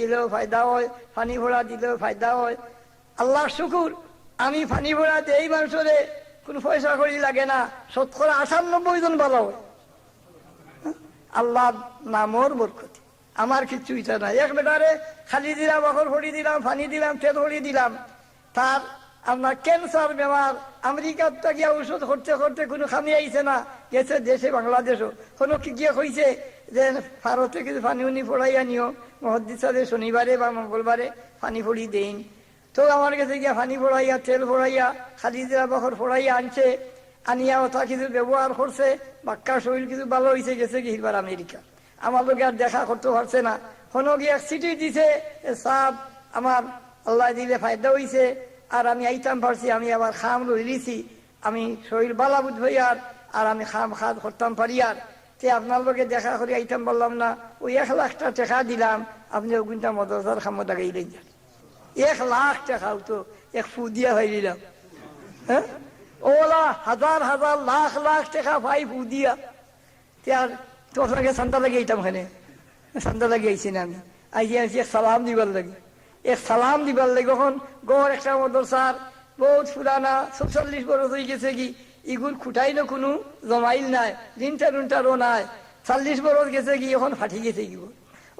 দিলেও ফায়দা হয় পানি ভরা দিলেও ফায়দা হয়। আল্লাহ শুকুর, আমি পানি ভরা দেই মানুষরে, কোনো পয়সা করি লাগে না, শতকরা আটানব্বই জন ভালো হয়। আল্লাহ নামর বরকতি। আমার কিচ্ছু ইচ্ছা নাই। এক বেটারে খালি দিলাম, অকর ভরি দিলাম, ফানি দিলাম তেল ভরি দিলাম। তার আপনার ক্যান্সার বেমার, আমেরিকার তো গিয়া ওষুধ করতে করতে কোনো খামি আইছে না, গেছে দেশে, বাংলাদেশও। কোনো কি গিয়ে কইছে যে ভারতে কিছু পানি উনি ফোড়াইয়া নিও। মহদ্দিসারে শনিবারে বা মঙ্গলবারে পানি ফড়ি দেইন তো আমার কাছে গিয়া পানি ফোড়াইয়া তেল ফোড়াইয়া খালি দিলা বখর ফোড়াইয়া আনছে। আনিয়া ওটা কিছু ব্যবহার করছে। বাক্কা শরীর কিছু ভালো হয়েছে গেছে কি হিবার আমেরিকা। আমার লোকে আর দেখা করতে পারছে না। কোনো গিয়ে সিটি দিছে সাপ আমার আল্লাহ দিলে ফায়দা হইছে। আর আমি আইতাম পারছি, আমি আবার খাম লইলিছি। আমি শরীর বালা আর আর আমি খাম খাদ করতাম পারি আর। তে আপনার দেখা করে আইতাম বললাম, না, ওই এক লাখটা টাকা দিলাম, আপনি ওগুনটা মদরসার খামত আগাইলেন এক লাখ টাকা তো এক ফু দিয়া হয়ে দিলাম। হ্যাঁ? ওলা হাজার হাজার লাখ লাখ টাকা ভাই ফু দিয়া। তে আর তো আপনাকে সান্তা লাগে আইতাম এখানে সান্তা লাগে আইছি না আমি। আইসি আইসি এক সালাম দিবার লাগে। এক সালাম দিবার লাগে কখন? গড় একটা মদরসার বহুত পুরানা চল্লিশ বছর হয়ে গেছে কি, ইগুল খুটাই না কোনো, জমাইল নাই লিনটা রুনটারও নাই। চল্লিশ বছর গেছে কি, এখন ফাটি গেছে কি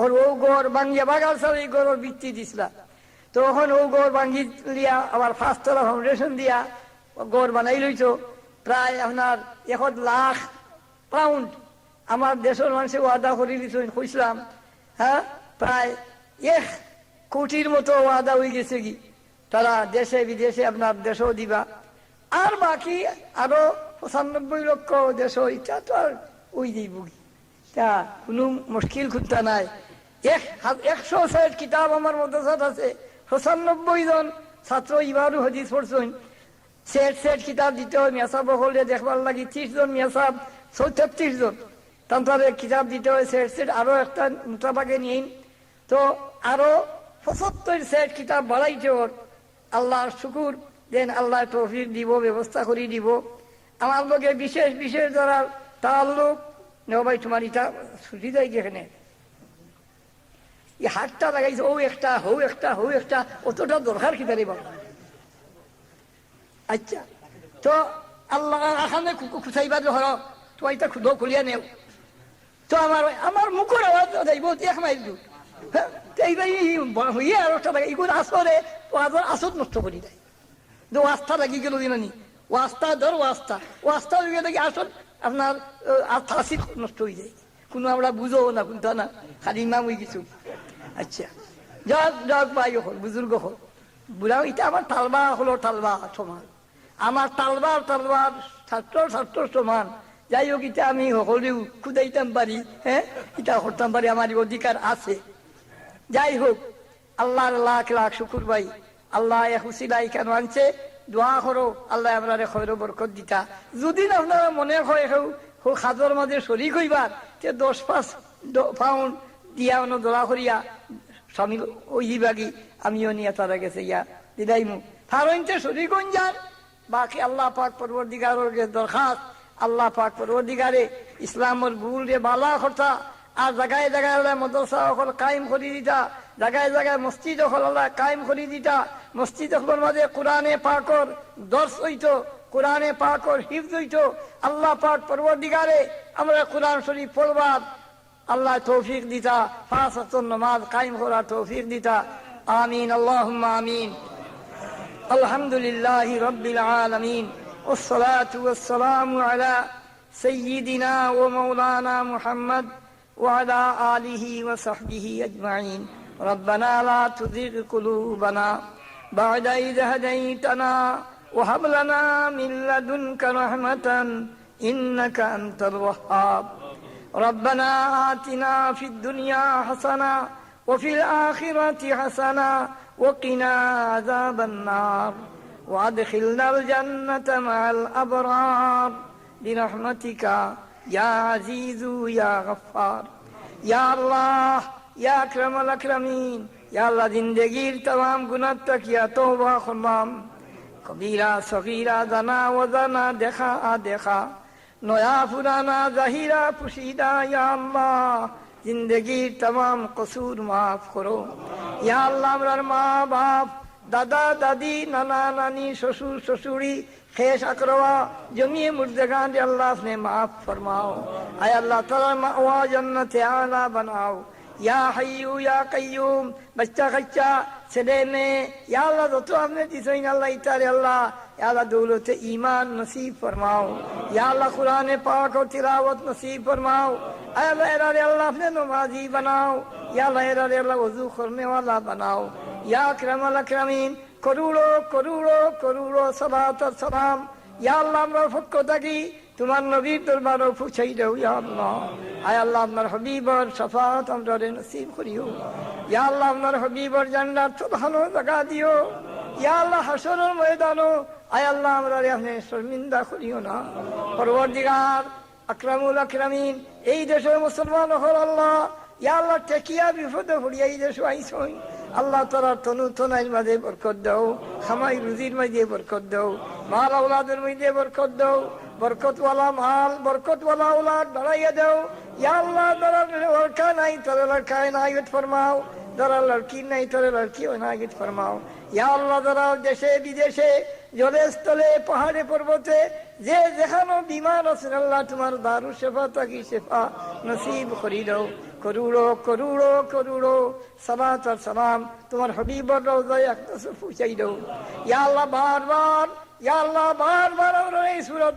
ওর ও গড় বাঙ্গিয়া বাগার সাল এই গড়ের বৃত্তি দিছিলা। তো এখন ও গড় ভাঙ্গি লিয়া আবার ফার্স্ট তলা ফাউন্ডেশন দিয়া গড় বানাই লইছো প্রায় আপনার এক লাখ পাউন্ড আমার দেশের মানুষে ওয়াদা করে দিছো কইছিলাম হ্যাঁ প্রায় এক কোটির মতো ওয়াদা হয়ে গেছে কি। তারা দেশে, বিদেশে আপনার দেশও দিবা। আর বাকি আরও পঁচানব্বই লক্ষ দেশ এটা তো আর ওই দিব তা কোনো মুশকিল খুঁজতা নাই। এক একশো সাইড কিতাব আমার মদরসাত আছে। পঁচানব্বই জন ছাত্র ইবারু হদিস পড়ছেন। সেট সেট কিতাব দিতে হয় মেসাব হলে দেখবার লাগি ত্রিশ জন মেসাব চৌত্রিশ জন। তান্তারে কিতাব দিতে হয় সেট সেট আরও একটা মোটাবাগে নিন তো আরও পঁচাত্তর সেট কিতাব বাড়াইতে ওর আল্লাহর শুকুর, দেন আল্লাহ তৌফিক দিব, ব্যবস্থা করে দিব। আমার লোকে বিশেষ বিশেষ যারা তার লোক নেও তোমার ইটা ছুটি যায় এখানে? এই হাতটা লাগাইছে, ও একটা, হৌ একটা হৌ একটা, অতটা দরকার কি তারি বাবা? আচ্ছা তো আল্লাহ আখানে খুচাইবার হর তো এটা খুদ খুলিয়া নেও। তো আমার আমার মুখের আওয়াজ যাইব এক মাইল দূর হ্যাঁ হইয়া আর একটা এগুলো আসরে ও আবার আসত নষ্ট করি দেয়। যে আস্থা লাগি গেল দিনানি ও আস্থা ধর ও আস্থা ও আস্থা হয়ে গেলে আসল আপনার আস্থা আসি নষ্ট হয়ে যায়। কোনো আমরা বুঝো না কোনটা না, খালি ইমাম হয়ে কিছু আচ্ছা যাক যাক ভাই হল, বুজুর্গ হল। বুড়া, এটা আমার তালবা হলো তালবা সমান। আমার তালবার তালবার ছাত্র ছাত্র সমান। যাই হোক, এটা আমি হলেও খুদাইতাম পারি হ্যাঁ? এটা করতাম পারি, আমার অধিকার আছে। যাই হোক আল্লাহর লাখ লাখ শুকুর ভাই। আল্লাহ হুসিলাই কেন আনছে? দোয়া করো, আল্লাহ আপনার খৈর বরকত দিতা। যদি আপনারা মনে হয় হেউ খাজর মাঝে শরিক হইবার তে দশ পাঁচ পাউন্ড দিয়া অন্য দোলা করিয়া স্বামী ওই বাগি, আমিও নিয়ে তারা গেছে ইয়া দিদাই মু। ফারইনতে শরিক যান বাকি আল্লাহ পাক পরবর দিগারের দরখাস্ত, আল্লাহ পাক পরবর দিগারে ইসলামের ভুল রে বালা কথা আর জায়গায় জায়গায় মদরসা কায়েম করে দিতা। জায়গায় জায়গায় মসজিদ অকল আল্লাহ কায়েম করে দিতা মসজিদ অকলের মাঝে কোরআনে পাকর দর্শ হইতো কোরআনে পাকর হিফজ হইতো আল্লাহ পাক পরবর দিগারে আমরা কোরআন শরীফ পড়বার আল্লাহ তৌফিক দিতা পাঁচ নমাজ কায়েম করার তৌফিক দিতা আমিন আল্লাহ আমিন الحمد لله رب العالمين والصلاة والسلام على سيدنا ومولانا محمد وعلى آله وصحبه أجمعين ربنا لا تزغ قلوبنا بعد إذ هديتنا وهب لنا من لدنك رحمة إنك أنت الوهاب. ربنا آتنا في الدنيا حسنة وفي الآخرة حسنة وقنا عذاب النار. وأدخلنا الجنة مع الأبرار. برحمتك يا عزيز يا غفار. يا الله یا اکرم الاکرمین یا اللہ زندگیر تمام گنات تک یا توبہ خمام. کبیرہ صغیرہ دنا و دنا دیکھا آ دیکھا نویا پرانا ظاہرہ پشیدہ یا اللہ زندگیر تمام قصور معاف کرو یا اللہ مرر ماں باپ، دادا، دادی، نانا، نانی سسور سسوری خیش اکروا جمعی مردگان اللہ نے معاف فرماؤ. اے اللہ تعالی تعالیٰ جنت اعلیٰ بناؤ. या हय्यू या कय्यूम बच्चा खच्चा सदे में या अल्लाह तो हमने जिसे अल्लाह इतार अल्लाह या अल्लाह दौलत ईमान नसीब फरमाओ या अल्लाह कुरान पाक और तिलावत नसीब फरमाओ अल्लाह अल्लाह अपने नमाजी बनाओ या अल्लाह अल्लाह वज़ू करने वाला बनाओ या अक्रम अक्रमीन करोड़ों करोड़ों करोड़ों सलात और सलाम या अल्लाह फक्को तकी तुम्हारे नबी दरबारों पूछाई दो या अल्लाह আয় আল্লাহ, আপনার হবিবর সফাত আমরা নসিব করিও। ইয়া আল্লাহ, আপনার হবিবর জান্নাত ভালো জায়গা দিও। ইয়া আল্লাহ, হাসরের ময়দানও, আয় আল্লাহ, আমরা আপনি শর্মিন্দা করিও না। পরবর্তীকার, আকরামুল আকরামিন, এই দেশের মুসলমান হল আল্লাহ। ইয়া আল্লাহ টেকিয়া বিপদে পড়িয়া এই দেশ আইসই। আল্লাহ তারা তনু তনাইর মাঝে বরকত দাও, খামাই রুজির মাঝে বরকত দাও, মাল আউলাদের মধ্যে বরকত দাও, বরকতওয়ালা মাল, বরকতওয়ালা আউলাদ বাড়াইয়া দাও। ইয়া আল্লাহ তারা লড়কা নাই তারা লড়কায় নাইত ফরমাও যারা লড়কি নাই তারা লড়কি নাইত ফরমাও ইয়া আল্লাহ তারা দেশে বিদেশে জলে স্থলে পাহাড়ে পর্বতে যে যেখানো বিমান আছে আল্লাহ তোমার দারু শেফা তাকি শেফা নসিব করি দাও করুড়ো করুড়ো করুড়ো সালাত আর সালাম তোমার হবিবর রওজায় একদম পৌঁছাই দাও ইয়া আল্লাহ বারবার ইয়া আল্লাহ বারবার আমরা এই সুরত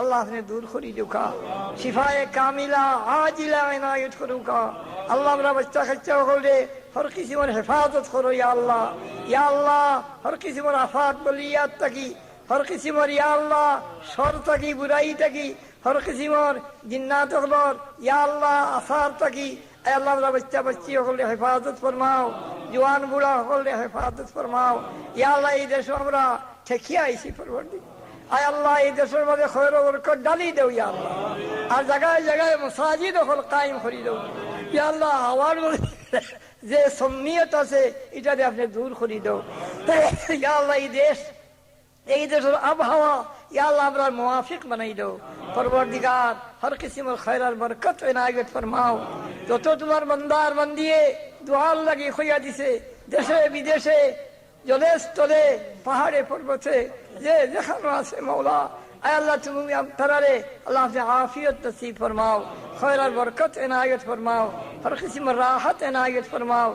আল্লাহ আপনি দূর করি দুকা। শিফায়ে কামিলা, আজিলা এনায়ত করুকা। আল্লাহ আমরা বাচ্চা কাচ্চা হলে হর হেফাজত করো ইয়া আল্লাহ। ইয়া আল্লাহ, হর কিসিমের আফাত বলি ইয়াদ থাকি। হর কিসিমের ইয়া আল্লাহ সর থাকি বুড়াই থাকি। হর কিসিমের জিন্নাত হলর ইয়া আল্লাহ, আসার আল্লাহ আমরা বাচ্চা হেফাজত ফরমাও। জোয়ান বুড়া হলে হেফাজত ফরমাও। ইয়া আল্লাহ, এই দেশ আমরা ঠেকিয়ে আইসি পরবর্তী। আয় আল্লাহ, এই দেশের মধ্যে খৈর বরকত ডালি দেও ইয়া আল্লাহ। আর জায়গায় জায়গায় মসাজিদ হল কায়েম করি দেও। ইয়া আল্লাহ, আমার যে সম্মিয়ত আছে, এটা দিয়ে আপনি দূর করি দেও। ইয়া আল্লাহ, এই দেশ, এই দেশের আবহাওয়া, ইয়া আল্লাহ, আমরা মুআফিক বানাই দেও। পরবর্তীকার, হর কিসিমের খয়রার বরকত এনায়ত ফরমাও। যত তোমার বন্দার বন্দিয়ে দোয়ার লাগি হইয়া দিছে, দেশে বিদেশে জলে স্থলে পাহাড়ে পর্বতে যে যেখানে আছে মৌলা আয় আল্লাহ তুমি তারারে আল্লাহ আপনি আফিয়ত নসিব ফরমাও খয়রার বরকত এনায়ত ফরমাও হর কিসিমের রাহত এনায়ত ফরমাও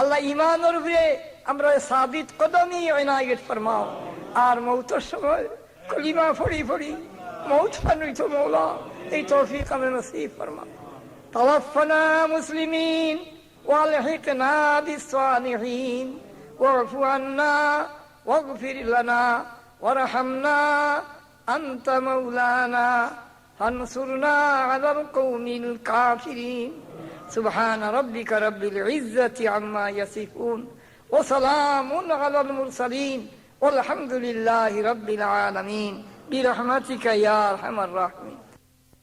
আল্লাহ ইমানের উপরে আমরা সাবিত কদমই এনায়ত ফরমাও আর মৌতর সময় কলিমা ফড়ি ফড়ি মৌত ফানুই তো মৌলা এই তৌফিক আমি নসিব ফরমাও توفنا مسلمين والحقنا بالصالحين واعف عنا واغفر لنا وارحمنا أنت مولانا فانصرنا على القوم الكافرين. سبحان ربك رب العزة عما يصفون وسلام على المرسلين والحمد لله رب العالمين. برحمتك يا أرحم الراحمين.